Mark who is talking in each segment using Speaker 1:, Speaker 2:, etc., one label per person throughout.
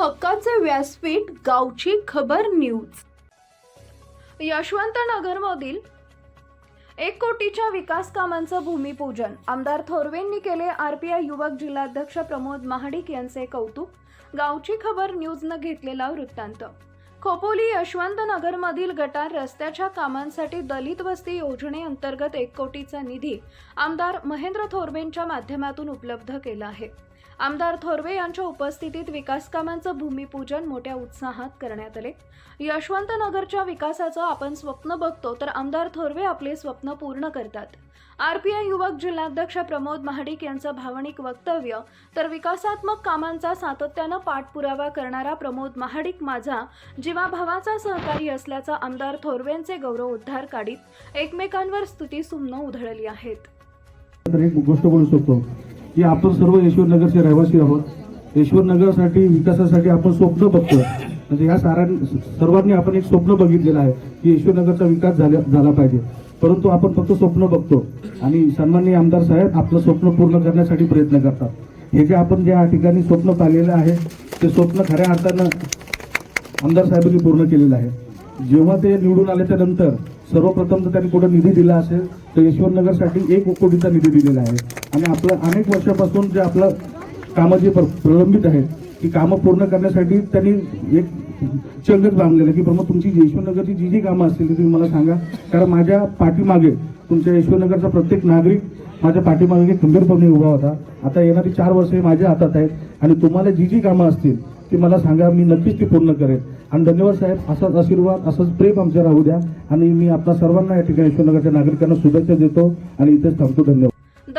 Speaker 1: हक्काचे व्यासपीठ गावची खबर न्यूज. यशवंतनगरमधील एक कोटीच्या विकास कामांचं भूमिपूजन. आमदार थोरवेंनी केले आरपीआय युवक जिल्हाध्यक्ष प्रमोद महाडिक यांचे कौतुक. गावची खबर न्यूजनं घेतलेला वृत्तांत. खोपोली यशवंतनगरमधील गटार रस्त्याच्या कामांसाठी दलित वस्ती योजनेअंतर्गत एक कोटीचा निधी आमदार महेंद्र थोरवेंच्या माध्यमातून उपलब्ध केला आहे. आमदार थोरवे यांच्या उपस्थितीत विकास कामांचं भूमिपूजन मोठ्या उत्साहात करण्यात आले. यशवंतनगरच्या विकासाचं आपण स्वप्न बघतो तर आमदार थोरवे आपले स्वप्न पूर्ण करतात. आरपीआय युवक जिल्हाध्यक्ष प्रमोद महाडिक यांचं भावनिक वक्तव्य तर विकासात्मक कामांचा सातत्यानं पाठपुरावा करणारा प्रमोद महाडिक माझा जीवाभावाचा सहकारी असल्याचा आमदार थोरवेंचे गौरव उद्धार काढीत एकमेकांवर स्तुतीसुमनं उधळली आहेत.
Speaker 2: की आपण सर्व यशवरनगरचे रहिवासी आहोत. यशवरनगरसाठी विकासासाठी आपण स्वप्न बघतो म्हणजे या सारा सर्वांनी आपण एक स्वप्न बघितलेलं आहे की यशवरनगरचा विकास झाला झाला पाहिजे. परंतु आपण फक्त स्वप्न बघतो. आणि सन्माननीय आमदार साहेब आपलं स्वप्न पूर्ण करण्यासाठी प्रयत्न करतात. हे जे आपण ज्या ठिकाणी स्वप्न पाहिलेलं आहे ते स्वप्न खऱ्या अर्थानं आमदार साहेबांनी पूर्ण केलेलं आहे. जेव्हा ते निवडून आल्याच्यानंतर सर्वप्रथम तर त्यांनी कुठं निधी दिला असेल तर यशवंतनगरसाठी एक कोटीचा निधी दिलेला आहे. आणि आपलं अनेक वर्षापासून जे आपलं कामं जी प्र- प्रलंबित आहेत ती कामं पूर्ण करण्यासाठी त्यांनी एक चंगच बांधलेलं की प्रमुख तुमची जी यशवंतनगरची जी जी कामं असतील ती तुम्ही मला सांगा. कारण माझ्या पाठीमागे तुमच्या यशवंतनगरचा प्रत्येक नागरिक माझ्या पाठीमागे खंबीरपणे उभा होता. आता येणारी चार वर्षे माझ्या हातात आहेत. आणि तुम्हाला जी जी कामं असतील ती मला सांगा. मी नक्कीच ती पूर्ण करेन. आणि धन्यवाद साहेब. असाच आशीर्वाद असंच प्रेम आमच्या राहू द्या. आणि मी आपल्या सर्वांना या ठिकाणी यशवंतनगरच्या नागरिकांना शुभेच्छा देतो आणि इथेच थांबतो. धन्यवाद.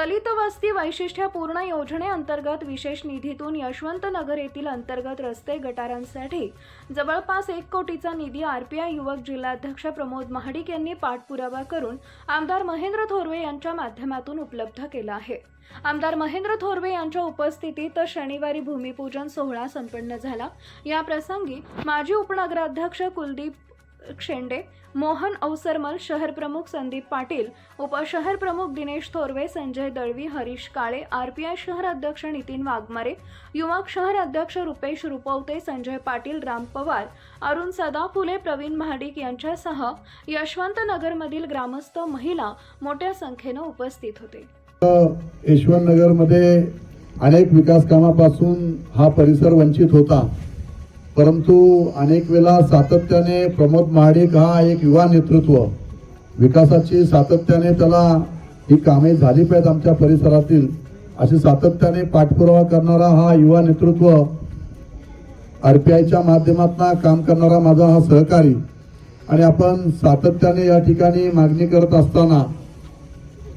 Speaker 1: दलित वस्ती वैशिष्ट्यपूर्ण योजनेअंतर्गत विशेष निधीतून यशवंतनगर येथील अंतर्गत रस्ते गटारांसाठी जवळपास एक कोटीचा निधी आरपीआय युवक जिल्हाध्यक्ष प्रमोद महाडिक यांनी पाठपुरावा करून आमदार महेंद्र थोरवे यांच्या माध्यमातून उपलब्ध केला आहे. आमदार महेंद्र थोरवे यांच्या उपस्थितीत शनिवारी भूमिपूजन सोहळा संपन्न झाला. या प्रसंगी माजी उपनगराध्यक्ष कुलदीप शेंडे मोहन अवसरमल शहर प्रमुख संदीप पाटील उपशहर प्रमुख दिनेश थोरवे संजय दळवी हरीश काळे आरपीआय शहर अध्यक्ष नितीन वाघमारे युवक शहर अध्यक्ष रुपेश रुपवते संजय पाटील राम पवार अरुण सदाफुले प्रवीण महाडिक यांच्यासह यशवंत नगरमधील ग्रामस्थ महिला मोठ्या संख्येनं उपस्थित होते.
Speaker 3: यशवंतनगरमध्ये अनेक विकास कामापासून हा परिसर वंचित होता. परंतु अनेक वेळा सातत्याने प्रमोद महाडिक हा एक युवा नेतृत्व. विकासाची सातत्याने त्याला ही कामे झाली पाहिजेत आमच्या परिसरातील. अशी सातत्याने पाठपुरावा करणारा हा युवा नेतृत्व आरपीआयच्या माध्यमातून काम करणारा माझा हा सहकारी. आणि आपण सातत्याने या ठिकाणी मागणी करत असताना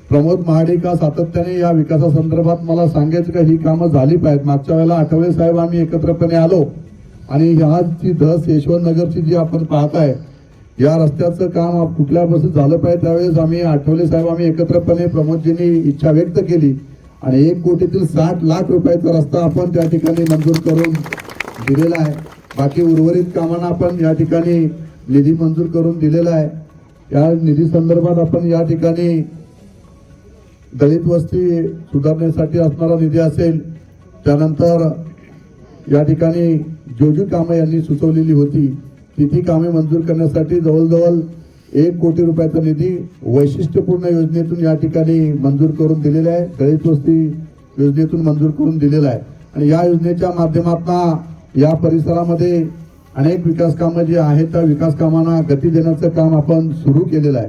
Speaker 3: प्रमोद महाडिक हा सातत्याने या विकासासंदर्भात मला सांगायचं का ही कामं झाली पाहिजेत. मागच्या वेळेला आठवले साहेब आम्ही एकत्रपणे आलो. आणि ह्या जी धस यशवंतनगरची जी आपण पाहताय या रस्त्याचं काम कुठल्यापासून कुठल्या झालं पाहिजे त्यावेळेस आम्ही आठवले साहेब आम्ही एकत्रपणे प्रमोदजींनी इच्छा व्यक्त केली. आणि एक कोटीतील साठ लाख रुपयाचा रस्ता आपण त्या ठिकाणी मंजूर करून दिलेला आहे. बाकी उर्वरित कामांना आपण या ठिकाणी निधी मंजूर करून दिलेला आहे. या निधी संदर्भात आपण या ठिकाणी दलित वस्ती सुधारण्यासाठी असणारा निधी असेल त्यानंतर या ठिकाणी जी कामं यांनी सुचवलेली होती ती ती कामे मंजूर करण्यासाठी जवळजवळ एक कोटी रुपयाचा निधी वैशिष्ट्यपूर्ण योजनेतून या ठिकाणी मंजूर करून दिलेला आहे. दलित वस्ती योजनेतून मंजूर करून दिलेला आहे. आणि या योजनेच्या माध्यमातून या परिसरामध्ये अनेक विकास कामं जी आहेत त्या विकास कामांना गती देण्याचं काम आपण सुरू केलेलं आहे.